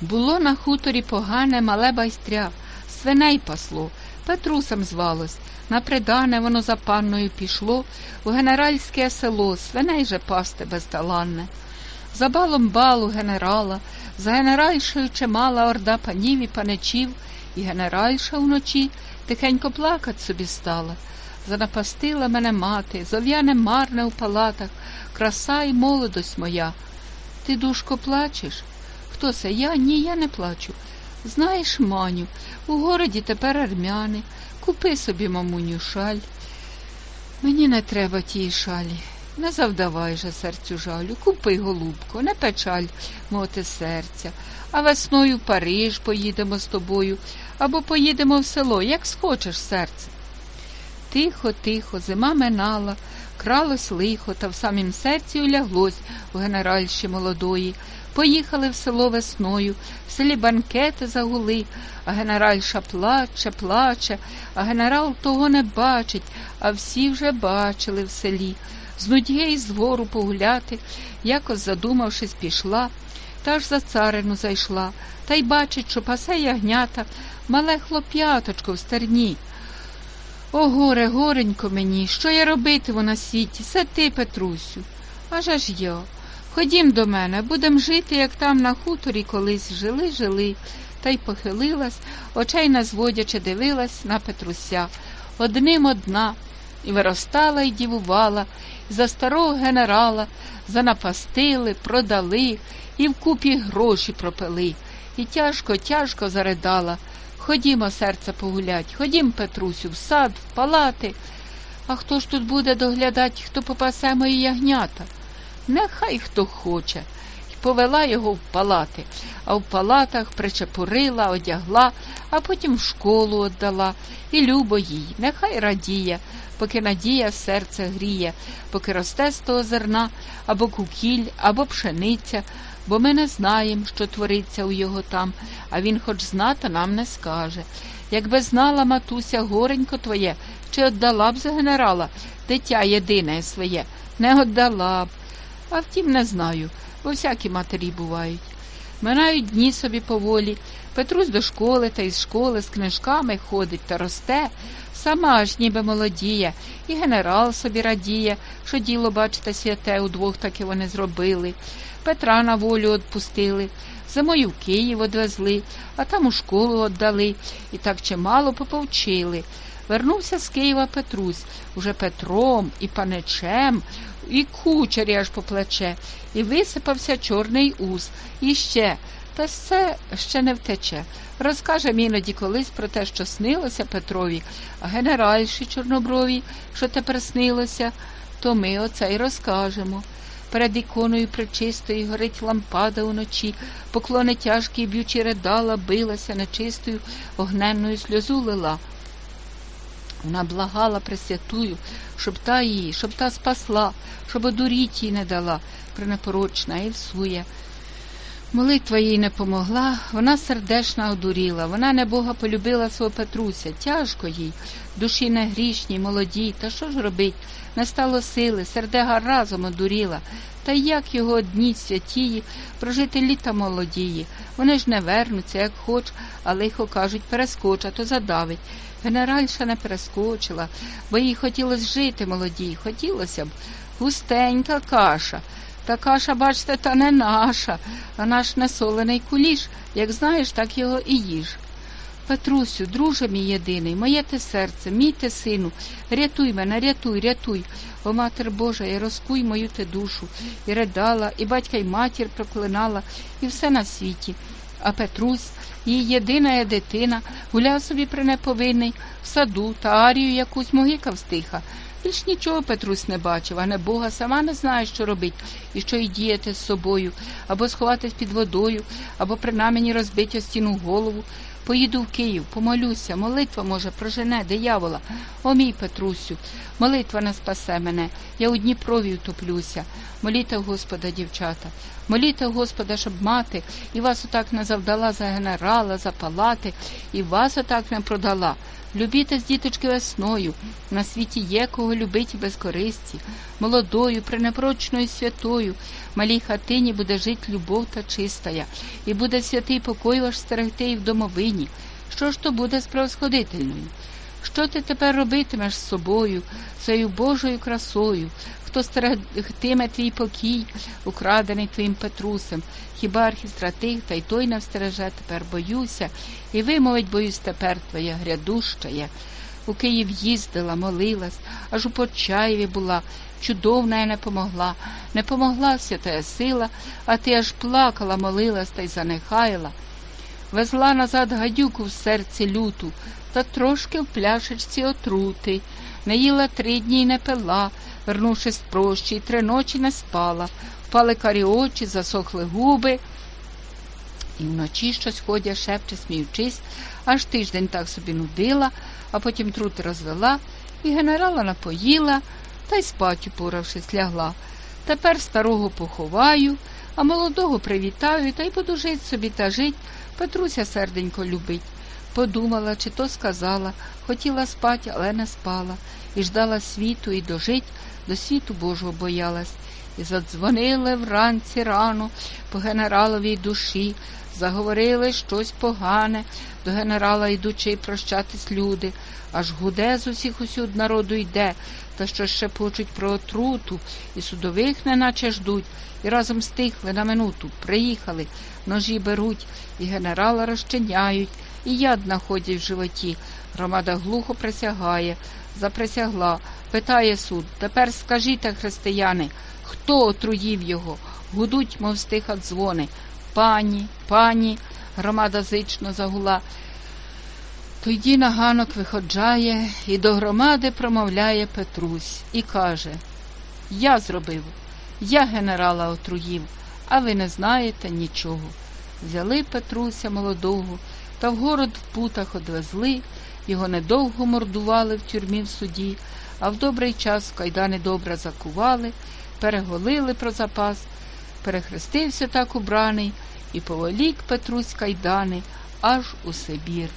Було на хуторі погане мале байстря, свиней пасло, Петрусом звалось. На придане воно за панною пішло у генеральське село, свиней же пасти безталанне. За балом балу генерала, за генеральшою чимала орда панів і паничів, і генеральша вночі тихенько плакать собі стала. Занапастила мене мати, зов'яне марне у палатах, краса й молодость моя. Ти, душко, плачеш? Хто це? Я? Ні, я не плачу. Знаєш, Маню, у городі тепер армяни. Купи собі, мамуню, шаль. Мені не треба тієї шалі. Не завдавай же серцю жалю. Купи, голубко, не печаль, моти серця. А весною в Париж поїдемо з тобою, або поїдемо в село, як схочеш серце. Тихо, тихо, зима минала, кралось лихо, та в самім серці уляглось у генеральші молодої. Поїхали в село весною, в селі банкети загули, а генеральша плаче, плаче, а генерал того не бачить, а всі вже бачили в селі. З нудьги й погуляти, якось задумавшись, пішла, та ж за царину зайшла, та й бачить, що пасе ягнята, мале хлоп'яточко в стерні. О, горе, горенько мені, що я робитиму на світі? Це ти, Петрусю. Аже ж я. Ходім до мене, будем жити, як там на хуторі колись жили, жили. Та й похилилась, очей не зводячи, дивилась на Петруся. Одним одна, і виростала, і дівувала, і за старого генерала занапастили, продали, і вкупі гроші пропили, і тяжко, тяжко заридала. Ходімо, серце погулять, ходім, Петрусю, в сад, в палати. А хто ж тут буде доглядати, хто попасе мої ягнята? Нехай хто хоче. І повела його в палати, а в палатах причепурила, одягла, а потім в школу віддала. І любо їй, нехай радіє, поки надія серце гріє, поки росте з того зерна або кукіль, або пшениця, бо ми не знаємо, що твориться у його там, а він хоч знати нам не скаже. Якби знала матуся горенько твоє, чи віддала б за генерала дитя єдине своє, не віддала б. А втім, не знаю, бо всякі матері бувають. Минають дні собі поволі. Петрусь до школи та із школи з книжками ходить та росте, сама ж ніби молодіє, і генерал собі радіє, що діло, бачите, святе, удвох таки вони зробили. Петра на волю відпустили, зимою в Київ одвезли, а там у школу віддали, і так чимало поповчили. Вернувся з Києва Петрусь, уже Петром і паничем, і кучері аж по плече, і висипався чорний ус. І ще, та це ще не втече. Розкаже іноді колись про те, що снилося Петрові, а генеральші чорноброві, що тепер снилося, то ми оце й розкажемо. Перед іконою пречистої горить лампада уночі, поклони тяжкі б'ючі ридала, билася нечистою, огненною сльозу лила. Вона благала Пресвятую, щоб та її, щоб та спасла, щоб одуріть їй не дала, пренепорочна і всує. Молитва їй не помогла, вона сердешна одуріла, вона не Бога полюбила свого Петруся, тяжко їй, душі не грішній, молодій, та що ж робить? Не стало сили, сердега разом одуріла. Та як його одні святії прожити літа молодії? Вони ж не вернуться, як хоч, а лихо кажуть, перескоча, то задавить. Генеральша не перескочила, бо їй хотілося жити молодій, хотілося б. Густенька каша. Та каша, бачите, та не наша, а наш несолений куліш. Як знаєш, так його і їж. Петрусю, друже мій єдиний, моє ти серце, мій ти сину, рятуй мене, рятуй, рятуй. О, матер Божа, і розкуй мою ти душу, і ридала, і батька, й матір проклинала, і все на світі. А Петрусь, її єдина дитина, гуляв собі при неповинний в саду та арію якусь могикав стиха. Більш нічого Петрусь не бачив, а не Бога сама не знає, що робить і що й діяти з собою, або сховатись під водою, або при намені розбити стіну голову. Поїду в Київ, помолюся, молитва, може, прожене диявола. О мій Петрусю, молитва не спасе мене, я у Дніпрові втоплюся. Моліте Господа, дівчата, моліте Господа, щоб мати, і вас отак не завдала за генерала, за палати, і вас отак не продала. Любітесь, діточки, весною. На світі є кого любить без користі. Молодою, пренепрочною святою. Малій хатині буде жить любов та чистая, і буде святий покой ваш стерегти і в домовині. Що ж то буде з превосходительною? Що ти тепер робитимеш з собою, своєю Божою красою? Хто стерегтиме твій покій, украдений твоїм Петрусем? Хіба архістратих, та й той не встереже, тепер боюся, і вимовить, боюсь тепер твоя грядущая. У Київ їздила, молилась, аж у Почаєві була, чудовна я не помогла, не помогла святая сила, а ти аж плакала, молилась та й занехаяла. Везла назад гадюку в серці люту, та трошки в пляшечці отрути. Не їла три дні й не пила, вернувшись прощі, три ночі не спала. Впали карі очі, засохли губи. І вночі щось ходя, шепче, сміючись, аж тиждень так собі нудила, а потім трути розвела, і генерала напоїла, та й спать, упоравшись, лягла. Тепер старого поховаю, а молодого привітаю, та й буду жить собі та жить, Петруся серденько любить. Подумала, чи то сказала, хотіла спать, але не спала, і ждала світу, і дожить, до світу Божого боялась. І задзвонили вранці рано по генераловій душі, заговорили щось погане, до генерала йдучи прощатись люди, аж гуде з усіх усюд народу йде, та що ще почуть про отруту, і судових неначе ждуть, і разом стихли на минуту, приїхали, ножі беруть, і генерала розчиняють, і яд находять в животі. Громада глухо присягає, заприсягла, питає суд. Тепер скажіть, християни, хто отруїв його? Гудуть, мов стиха дзвони. Пані, пані, громада зично загула. Тоді на ганок виходжає і до громади промовляє Петрусь і каже Я зробив, я генерала отруїв, а ви не знаєте нічого. Взяли Петруся молодого та в город в путах одвезли, його недовго мордували в тюрмі в суді, а в добрий час кайдани добре закували, переголили про запас, перехрестився так убраний, і поволік Петрусь кайдани аж у Сибір.